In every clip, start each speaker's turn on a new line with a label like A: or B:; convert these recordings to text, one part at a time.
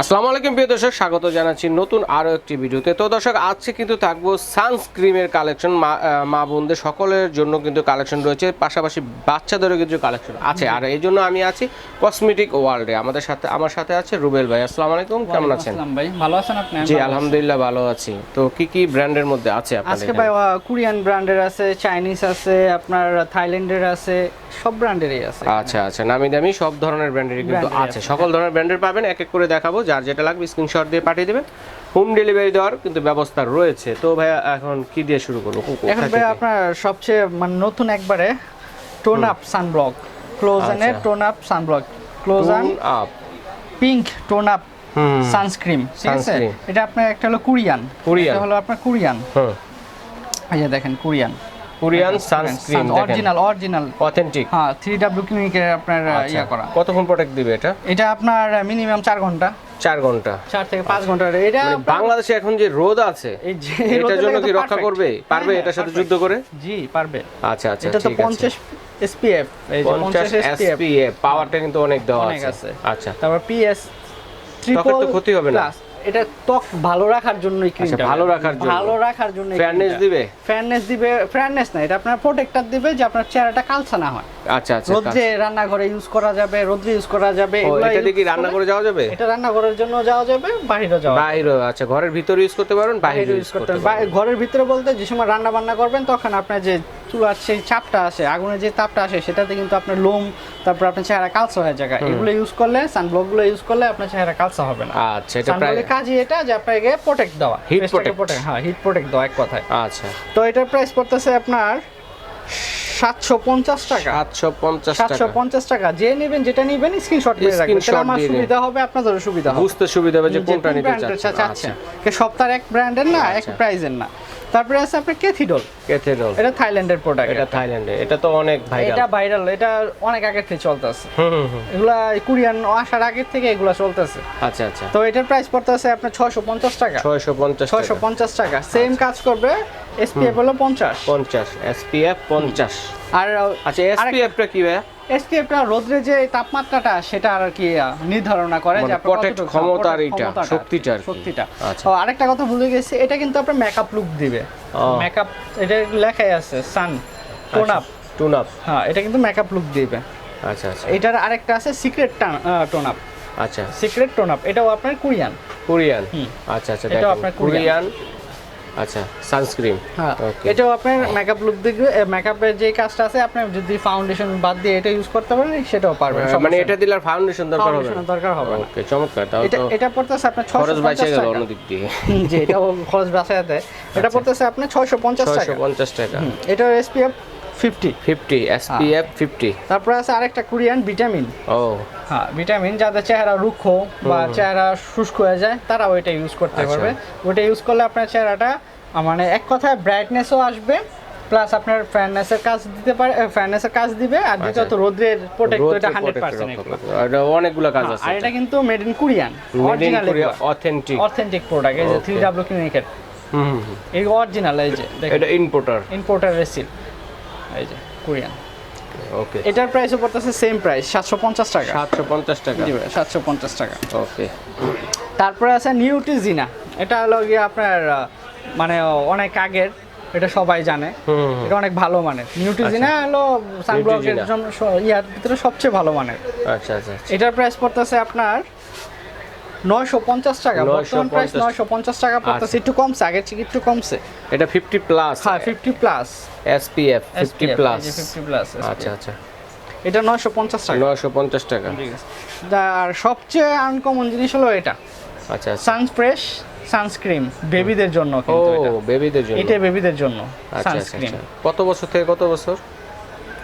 A: আসসালামু আলাইকুম প্রিয় দর্শক। স্বাগত জানাচ্ছি নতুন আরও একটি ভিডিওতে। তো দর্শক আজকে কিন্তু থাকব সানস্ক্রিমের কালেকশন মা বোনদের সকলের জন্য কিন্তু কালেকশন রয়েছে পাশাপাশি বাচ্চাদেরও কিন্তু কালেকশন আছে। আর এই জন্য আমি আছি কসমেটিক ওয়ার্ল্ডে। আমাদের সাথে আমার সাথে আছে রুবেল ভাই। আসসালামু আলাইকুম কেমন আছেন?
B: ভাই। ভালো আছেন আপনি?
A: জি আলহামদুলিল্লাহ ভালো আছি। তো কি কি ব্র্যান্ডের মধ্যে আছে আপনাদের
B: আজকে ভাই কোরিয়ান ব্র্যান্ডের আছে চাইনিজ আছে আপনার থাইল্যান্ডের আছে সব ব্র্যান্ডেরই আছে
A: আচ্ছা আচ্ছা। নামি দামি সব ধরনের ব্র্যান্ডেরই কিন্তু আছে। সকল ধরনের ব্র্যান্ডের পাবেন এক এক করে দেখাবো। যার যেটা লাগবে স্ক্রিনশট দিয়ে পাঠিয়ে দেবেন। হোম ডেলিভারি দেওয়ার কিন্তু ব্যবস্থা রয়েছে। তো ভাইয়া এখন কি দিয়ে শুরু করব?
B: এখন ভাই আপনার সবচেয়ে মানে নতুন একবারে টোন আপ সানব্লক ক্লোজনের। টোন আপ সানব্লক ক্লোজান
A: up।
B: Pink tone up sunscreen ঠিক আছে? এটা আপনার একটা হলো কোরিয়ান
A: কোরিয়ান।
B: এটা হলো আপনার কোরিয়ান এই যে দেখেন Korean
A: Korean sunscreen
B: original original
A: authentic
B: হ্যাঁ থ্রি ডাব্লিউ ক্লিনিকের আপনার
A: আচ্ছা।
B: ইয়া করা।
A: কতক্ষণ প্রোডাক্ট দিবে এটা?
B: এটা আপনার মিনিমাম চার ঘণ্টা।
A: চার ঘণ্টা।
B: চার থেকে পাঁচ ঘণ্টা। এটা
A: মানে বাংলাদেশে এখন যে রোদ আছে এটার জন্য কি রক্ষা করবে? পারবে
B: হ্যাঁ,
A: এটার সাথে যুদ্ধ করে?
B: জি পারবে।
A: আচ্ছা আচ্ছা
B: এটা তো পঞ্চাশ এসপিএফ
A: পঞ্চাশ
B: এসপিএফ
A: পাওয়ারটা কিন্তু অনেক দেওয়া আছে। আচ্ছা।
B: তারপর পিএস
A: ত্বকের তো ক্ষতি হবে না?
B: এটা ত্বক ভালো রাখার জন্য
A: আচ্ছা, ভালো রাখার জন্য।
B: ভালো রাখার জন্য
A: ফেয়ারনেস দিবে?
B: ফেয়ারনেস দিবে ফেয়ারনেস না এটা আপনার প্রোটেক্টর দিবে যে আপনার চেহারাটা কালসা না হয়।
A: আচ্ছা আচ্ছা
B: রোদ্রে রান্নাঘরে ইউজ করা যাবে রোদ্রে ইউজ করা যাবে
A: এটা দিয়ে কি রান্না করে যাওয়া যাবে?
B: এটা রান্নাঘরের জন্য যাওয়া যাবে বাইরে যাওয়া
A: বাইরে আচ্ছা ঘরের ভিতরে ইউজ করতে পারবেন বাইরে ইউজ করতে
B: ঘরের ভিতরে বলতে যে সময় রান্না বান্না করবেন তখন আপনার যে চুলার সেই চাপটা আসে আগুনের যে তাপটা আসে সেটাতে কিন্তু আপনার লোম তারপর আপনার চেহারা কালসা হয়ে যায়। এগুলো ইউজ করলে সানব্লকগুলো ইউজ করলে আপনার চেহারা কালসা হবে না।
A: আচ্ছা এটা প্রায়
B: কাজই এটা যে আপনাকে প্রোটেক্ট দেওয়া।
A: Protect।
B: protect- হ্যাঁ হিট প্রোটেক্ট দেওয়া এক কথায়।
A: আচ্ছা।
B: তো এটার প্রাইস পড়তেছে আপনার সাতশো পঞ্চাশ টাকা।
A: সাতশো পঞ্চাশ
B: সাতশো
A: টাকা
B: পঞ্চাশ টাকা। যে নেবেন যেটা নেবেন স্ক্রিনশট রাখবেন।
A: Screenshot
B: আমার সুবিধা হবে আপনাদেরও সুবিধা হবে।
A: বুঝতে সুবিধা হবে যে কোনটা নিতে চাচ্ছেন। আচ্ছা।
B: সপ্তাহের এক ব্র্যান্ডের না এক
A: আচ্ছা।
B: প্রাইজের না। তারপরে আছে আপনার ক্যাথিডল
A: ক্যাথিডল
B: এটা থাইল্যান্ডের প্রোডাক্ট
A: এটা থাইল্যান্ডে এটা তো অনেক ভাইরাল
B: এটা ভাইরাল এটা অনেক আগের থেকে চলতেছে।
A: হুম হুম হুম।
B: এগুলা কোরিয়ান আসার আগের থেকে এগুলা চলতেছে।
A: আচ্ছা আচ্ছা।
B: তো এটার প্রাইস পড়তেছে আপনার ছয়শো পঞ্চাশ টাকা।
A: ছয়শো পঞ্চাশ
B: ছয়শো পঞ্চাশ টাকা। সেম কাজ করবে এসপিএফ হলো পঞ্চাশ।
A: পঞ্চাশ এসপিএফ পঞ্চাশ।
B: আর
A: আচ্ছা এসপিএফটা কি ভাইয়া?
B: এসপিএফটা রোদ্রে যে তাপমাত্রাটা সেটা আর কি নির্ধারণা করে
A: মানে
B: যে কতটুকু-
A: ক্ষমতার এইটা, শক্তিটা
B: শক্তিটা।
A: আচ্ছা।
B: ও আরেকটা কথা ভুলে গেছি এটা কিন্তু আপনার মেকআপ লুক দিবে। মেকআপ এটা লেখাই আছে sun tone up
A: tone up
B: হ্যাঁ এটা কিন্তু মেকআপ লুক দিবে।
A: আচ্ছা আচ্ছা।
B: এটার আরেকটা আছে সিক্রেট টোন আপ
A: আচ্ছা।
B: সিক্রেট টোন আপ এটাও আপনার কোরিয়ান
A: কোরিয়ান আচ্ছা আচ্ছা
B: এটাও আপনার
A: কোরিয়ান আচ্ছা সানস্ক্রিন
B: হ্যাঁ এটাও আপনার মেকআপ লুক দিবে মেকআপের যে কাজটা আছে আপনি যদি ফাউন্ডেশন বাদ দিয়ে এটা ইউজ করতে পারেন সেটাও পারবেন
A: মানে এটা দিলে আর ফাউন্ডেশন দরকার হবে না?
B: দরকার হবে না।
A: ওকে চমৎকার তাও
B: এটা এটা পড়তেছে আপনার
A: খরচ বাঁচে গেল অন্য দিক দিয়ে।
B: যে জি এটা খরচ বাঁচায় দেয় এটা পড়তেছে আপনার 650 টাকা।
A: ছয়শো পঞ্চাশ টাকা।
B: এটা এসপিএফ 50
A: ফিফটি এসপিএফ ফিফটি।
B: তারপরে আছে আরেকটা কোরিয়ান ভিটামিন।
A: ও।
B: হ্যাঁ ভিটামিন যাদের চেহারা রুক্ষ বা চেহারা শুষ্ক হয়ে যায় তারা ওইটা ইউজ করতে
A: আচ্ছা।
B: পারবে। ওইটা ইউজ করলে আপনার চেহারাটা মানে এক কথায় ব্রাইটনেসও আসবে প্লাস আপনার ফ্যাননেসের কাজ দিতে পারে ফ্যাননেসের কাজ দিবে আর
A: আচ্ছা।
B: দ্বিতীয়ত রোদ্রের প্রোটেক্ট এটা
A: থেকে
B: হান্ড্রেড
A: protect
B: পার্সেন্ট
A: রক্ষা করবে। আর এটা অনেকগুলো কাজ আছে
B: আর এটা। কিন্তু made in Korean original
A: authentic
B: authentic product এই যে
A: Okay.
B: থ্রি ডাব্লিউ ক্লিনিকের
A: হুম।
B: এই অরিজিনাল এই যে
A: এটা ইম্পোর্টার
B: ইম্পোর্টার রেসিপ এই যে কোরিয়ান।
A: ওকে।
B: এটার প্রাইসও পড়তেছে সেম প্রাইস সাতশো পঞ্চাশ টাকা।
A: সাতশো পঞ্চাশ টাকা।
B: জি ভাই সাতশো পঞ্চাশ টাকা।
A: ওকে।
B: তারপরে আছে নিউট্রিজিনা এটা হলো গিয়ে আপনার মানে অনেক আগের এটা সবাই জানে। এটা অনেক ভালো মানের। নিউট্রিজিনা হলো সানব্লকের জন্য ইয়ার ভিতরে সবচেয়ে ভালো মানের।
A: আচ্ছা আচ্ছা আচ্ছা।
B: এটার প্রাইস পড়তেছে আপনার নয়শো পঞ্চাশ টাকা বর্তমান প্রাইস নয়শো পঞ্চাশ। টাকা পড়তেছে। একটু কমছে আগের থেকে একটু কমছে।
A: এটা ফিফটি প্লাস
B: হ্যাঁ fifty plus
A: SPF fifty plus
B: fifty plus
A: আচ্ছা আচ্ছা।
B: এটা নয়শো পঞ্চাশ টাকা।
A: নয়শো পঞ্চাশ টাকা।
B: ঠিক আছে। আর সবচেয়ে আনকমন জিনিস হলো এটা।
A: আচ্ছা আচ্ছা।
B: সানফ্রেশ সানস্ক্রিন বেবিদের জন্য কিন্তু এটা।
A: বেবিদের জন্য।
B: এটা বেবিদের জন্য
A: আচ্ছা আচ্ছা
B: সানস্ক্রিন
A: আচ্ছা। কত বছর থেকে কত বছর?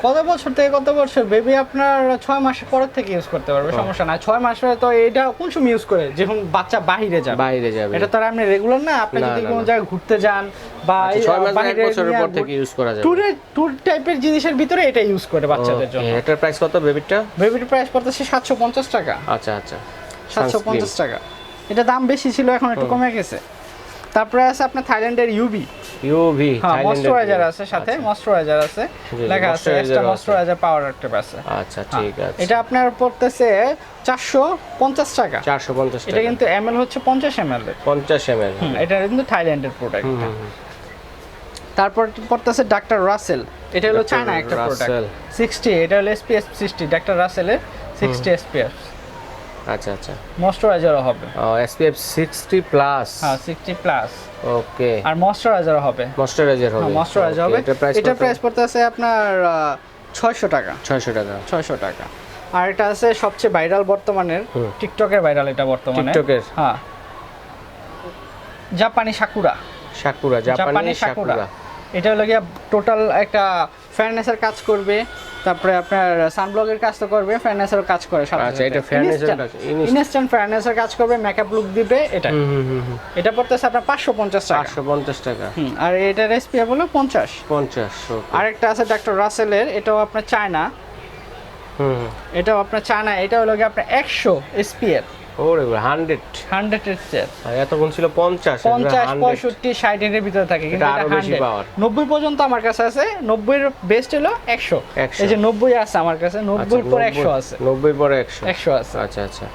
B: কত বছর থেকে কত বছর? বেবি আপনার ছয় মাসের পরের থেকে ইউজ করতে পারবে সমস্যা নাই। ছয় মাসে তো এটা কোন সময় ইউজ করে? যখন বাচ্চা বাহিরে যাবে।
A: বাইরে যাবে।
B: এটা তো আপনি রেগুলার না আপনি যদি কোনো জায়গায় ঘুরতে যান বা
A: আচ্ছা, ছয় মাস এক বছরের পর থেকে ইউজ করা যাবে।
B: ট্যুরের ট্যুর টাইপের জিনিসের ভিতরে এটা ইউজ করে বাচ্চাদের জন্য।
A: এটার প্রাইস কত বেবিটা
B: বেবির প্রাইস পড়তেছে সাতশো পঞ্চাশ টাকা।
A: আচ্ছা আচ্ছা।
B: সাতশো পঞ্চাশ টাকা। এটা দাম বেশি ছিল এখন একটু কমে গেছে। তারপরে আছে আপনার থাইল্যান্ডের ইউবি
A: ইউভি
B: হ্যাঁ ময়শ্চারাইজার আছে সাথে ময়শ্চারাইজার আছে। লেখা আছে এক্সট্রা। ময়শ্চারাইজার পাওয়ার একটা আছে।
A: আচ্ছা ঠিক আছে।
B: এটা আপনার পড়তেছে চারশো পঞ্চাশ টাকা।
A: চারশো পঞ্চাশ
B: এটা কিন্তু এমএল হচ্ছে পঞ্চাশ এমএল
A: পঞ্চাশ এম এল
B: এটা কিন্তু থাইল্যান্ডের প্রোডাক্ট তারপর পড়তেছে ডাক্তার রাসেল। এটা হলো চায়না একটা প্রোডাক্ট
A: Russell।
B: সিক্সটি এটা হলো এসপিএস সিক্সটি ডাক্তার রাসেলের সিক্সটি এসপিএফ
A: আচ্ছা আচ্ছা।
B: ময়শ্চারাইজারও হবে।
A: এসপিএফ সিক্সটি প্লাস
B: হ্যাঁ সিক্সটি প্লাস
A: ওকে
B: আর ময়শ্চারাইজারও হবে।
A: ময়শ্চারাইজার হবে।
B: হ্যাঁ ময়শ্চারাইজার হবে।
A: এটা প্রাইস
B: প্রাইস পড়তেছে আপনার ছয়শো টাকা।
A: ছয়শো টাকা।
B: ছয়শো টাকা। আর এটা আছে সবচেয়ে ভাইরাল বর্তমানের টিকটকের ভাইরাল এটা বর্তমানে।
A: টিকটকের?
B: হ্যাঁ। জাপানি সাকুরা।
A: সাকুরা জাপানি সাকুরা।
B: এটা হলো গিয়া টোটাল একটা ফেয়ারনেসের কাজ করবে। তারপরে আপনার সানব্লকের কাজ তো করবে ফার্নেসের কাজ করে
A: আচ্ছা, এটা ফার্নেসের কাজ,
B: ইনস্ট্যান্ট ফার্নেসের কাজ করবে মেকআপ লুক দিবে এটা।
A: হুম হুম হুম হুম।
B: এটা পড়তেছে আপনার পাঁচশো পঞ্চাশ টাকা।
A: পাঁচশো পঞ্চাশ টাকা।
B: হুম, আর এটার রেসিপি হলো পঞ্চাশ।
A: পঞ্চাশ okay.
B: আরেকটা আছে ডাক্তার রাসেলের এটাও আপনার চায়না।
A: হুম।
B: এটাও আপনার চায়না এটা হলো গিয়ে আপনার একশো এসপিএফ
A: ওরে হান্ড্রেড
B: হান্ড্রেড এর চেয়ার
A: এতক্ষণ ছিল পঞ্চাশ
B: পঞ্চাশ পঁয়ষট্টি ষাট এর ভিতরে থাকে কিন্তু
A: এটা
B: এটা
A: আরও বেশি
B: হান্ড্রেড
A: power।
B: নব্বই পর্যন্ত আমার কাছে আছে নব্বই বেস্ট হলো
A: 100
B: এই যে নব্বই আছে আমার কাছে নব্বই পর একশো আছে।
A: আচ্ছা, নব্বই পরে একশো।
B: একশো আছে।
A: আচ্ছা আচ্ছা।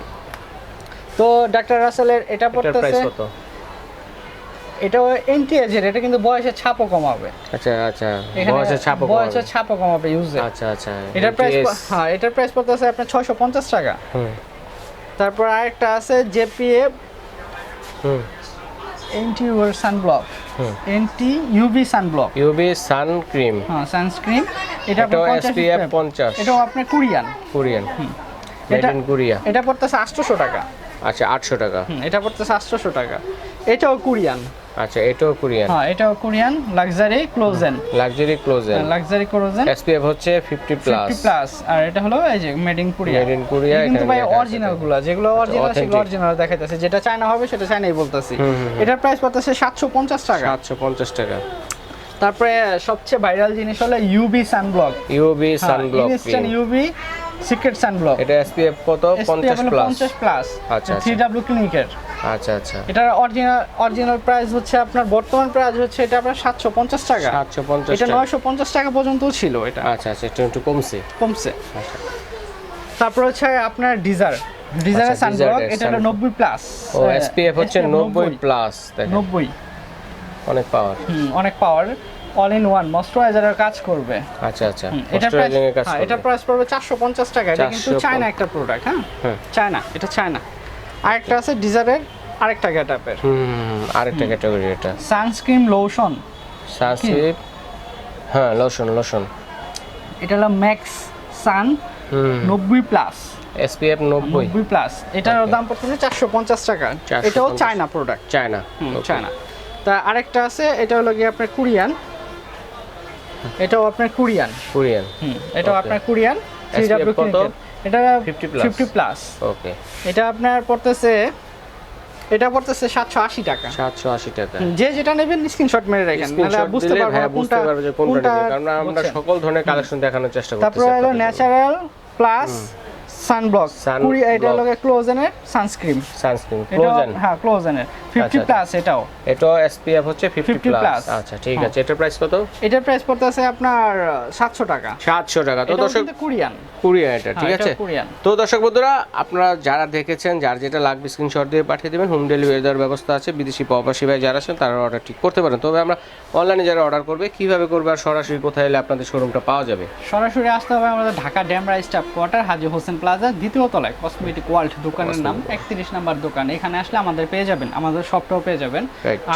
B: তো ডাক্তার রাসেলের এটা পড়তেছে
A: কত?
B: এটাও এন্টি এজের এটা কিন্তু বয়সের ছাপও কমাবে।
A: আচ্ছা আচ্ছা বয়সের ছাপ
B: বয়সের ছাপও কমাবে ইউজে
A: আচ্ছা আচ্ছা
B: প্রাইস হ্যাঁ এটার প্রাইস পড়তেছে আপনার ছয়শো পঞ্চাশ টাকা।
A: হুম।
B: তারপর আরেকটা আছে জেপিএফ
A: হুম।
B: এন্টি ইউর সানব্লক
A: হুম।
B: Anti UV sunblock
A: UV sun cream
B: হ্যাঁ সানস্ক্রিন এটা 50
A: এসপিএফ
B: SPF এটাও আপনার কোরিয়ান।
A: কোরিয়ান।
B: এটা-
A: কোরিয়া
B: এটা পড়তেছে আটশোশো টাকা।
A: আচ্ছা আটশো টাকা।
B: হুম, এটা পড়তেছে আটশোশো টাকা। এটাও কোরিয়ান।
A: আচ্ছা এটাও কোরিয়ান?
B: হ্যাঁ এটাও Korean luxury collagen.
A: Luxury collagen.
B: Luxury collagen.
A: SPF হচ্ছে ফিফটি প্লাস।
B: ফিফটি প্লাস আর এটা হলো এই যে made in Korea.
A: Made in Korea,
B: কিন্তু ভাই অরিজিনালগুলো যেগুলো অরিজিনাল সেগুলো অরিজিনাল দেখাইতেছে। যেটা চায়না হবে সেটা চায়নাই বলতেছি। এটার প্রাইস পড়তেছে সাতশো পঞ্চাশ টাকা।
A: সাতশো পঞ্চাশ টাকা।
B: তারপরে সবচেয়ে ভাইরাল জিনিস হলো UV sunblock
A: UV sunblock
B: instant UV secret sunblock
A: এটা এসপিএফ কত? পঞ্চাশ প্লাস।
B: পঞ্চাশ প্লাস।
A: আচ্ছা,
B: থ্রি
A: আচ্ছা।
B: ডাব্লিউ ক্লিনিকের
A: আচ্ছা আচ্ছা।
B: এটার অরিজিনাল অরিজিনাল প্রাইস হচ্ছে আপনার বর্তমান প্রাইস হচ্ছে এটা আপনার সাতশো পঞ্চাশ টাকা।
A: সাতশো পঞ্চাশ
B: এটা নয়শো পঞ্চাশ টাকা পর্যন্ত ছিল এটা।
A: আচ্ছা আচ্ছা একটু একটু কমছে।
B: কমছে।
A: আচ্ছা।
B: তারপর হচ্ছে আপনার ডিজার ডিজারের সানব্লক এটা হলো নব্বই প্লাস
A: ও এসপিএফ হচ্ছে নব্বই প্লাস দেখেন।
B: নব্বই।
A: অনেক পাওয়ার
B: অনেক পাওয়ার অল ইন ওয়ান ময়শ্চারাইজারের কাজ করবে।
A: আচ্ছা আচ্ছা।
B: এটা প্রাইস
A: এর কাজ
B: হ্যাঁ,
A: করবে।
B: এটা প্রাইস পড়বে চারশো পঞ্চাশ টাকা। এটা কিন্তু চায়না একটা প্রোডাক্ট হ্যাঁ। চায়না এটা চায়না আরেকটা আছে ডিজারের আরেকটা গেটআপের।
A: হুম আরেকটা ক্যাটাগরি এটা।
B: সানস্ক্রিন লোশন
A: সানস্ক্রিপ হ্যাঁ লোশন লোশন
B: এটা হলো ম্যাক্স সান নব্বই প্লাস
A: এসপিএফ নব্বই।
B: নব্বই প্লাস এটার দাম পড়তেছে চারশো পঞ্চাশ টাকা।
A: 450
B: এটাও চায়না প্রোডাক্ট
A: চায়না
B: চায়না তা আরেকটা আছে এটা হলো গিয়ে আপনার কোরিয়ান এটাও আপনার কোরিয়ান
A: কোরিয়ান
B: হুম এটাও আপনার কোরিয়ান থ্রি ডাব্লিউ
A: কত?
B: এটা
A: 50 plus?
B: ফিফটি প্লাস
A: ওকে
B: এটা আপনার পড়তেছে এটা পড়তেছে সাতশো আশি টাকা।
A: সাতশো আশি টাকা।
B: যে যেটা নেবেন স্ক্রিনশট মেরে রাখেন
A: তাহলে
B: বুঝতে পারব
A: বুঝতে
B: কোনটা
A: পারবে কোনটা কারণ আমরা সকল ধরনের কালেকশন দেখানোর চেষ্টা করতেছি
B: তারপরে হলো ন্যাচারাল প্লাস সানব্লক
A: Sunblock।
B: কুড়ি এটা হলো ক্লোজেনের সানস্ক্রিন।
A: সানস্ক্রিন ক্লোজেন
B: হ্যাঁ ক্লোজেনের ফিফটি
A: আচ্ছা।
B: প্লাস এটাও।
A: এটা এসপিএফ হচ্ছে 50
B: 50
A: প্লাস। আচ্ছা ঠিক
B: হ্যাঁ।
A: আছে এটার প্রাইস কত?
B: এটার প্রাইস পড়তেছে আপনার সাতশো টাকা।
A: 700 টাকা। তো দর্শক
B: কিন্তু কোরিয়ান।
A: এটা ঠিক
B: হ্যাঁ,
A: আছে? তো দর্শক বন্ধুরা আপনারা যারা দেখেছেন যার যেটা লাগবে স্ক্রিনশট দিয়ে পাঠিয়ে দেবেন হোম ডেলিভারি দেওয়ার ব্যবস্থা আছে বিদেশি প্রবাসী ভাই যারা আছেন তারা অর্ডার ঠিক করতে পারেন। তবে আমরা অনলাইনে যারা অর্ডার করবে কীভাবে করবে আর সরাসরি কোথায় এলে আপনাদের শোরুমটা পাওয়া যাবে?
B: সরাসরি আসতে হবে আমাদের Dhaka Demra staff quarter Haji Hossain plaza দ্বিতীয় তলায় কসমেটিক ওয়ার্ল্ড দোকানের নাম। একত্রিশ নাম্বার দোকান। এখানে আসলে আমাদের পেয়ে যাবেন আমাদের শপটাও পেয়ে যাবেন।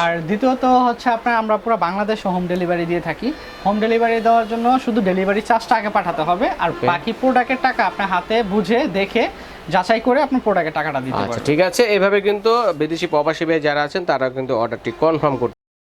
B: আর দ্বিতীয়ত হচ্ছে আপনার আমরা পুরো বাংলাদেশে হোম ডেলিভারি দিয়ে থাকি। হোম ডেলিভারি দেওয়ার জন্য শুধু ডেলিভারি চার্জটা আগে পাঠাতে হবে। আর বাকি প্রোডাক্টের টাকা আপনার হাতে বুঝে দেখে যাচাই করে আপনি প্রোডাক্টের টাকাটা দিতে
A: আচ্ছা
B: পারবেন।
A: ঠিক আছে। এভাবে কিন্তু বিদেশি প্রবাসী ভাই যারা আছেন তারা কিন্তু অর্ডারটি কনফার্ম করতে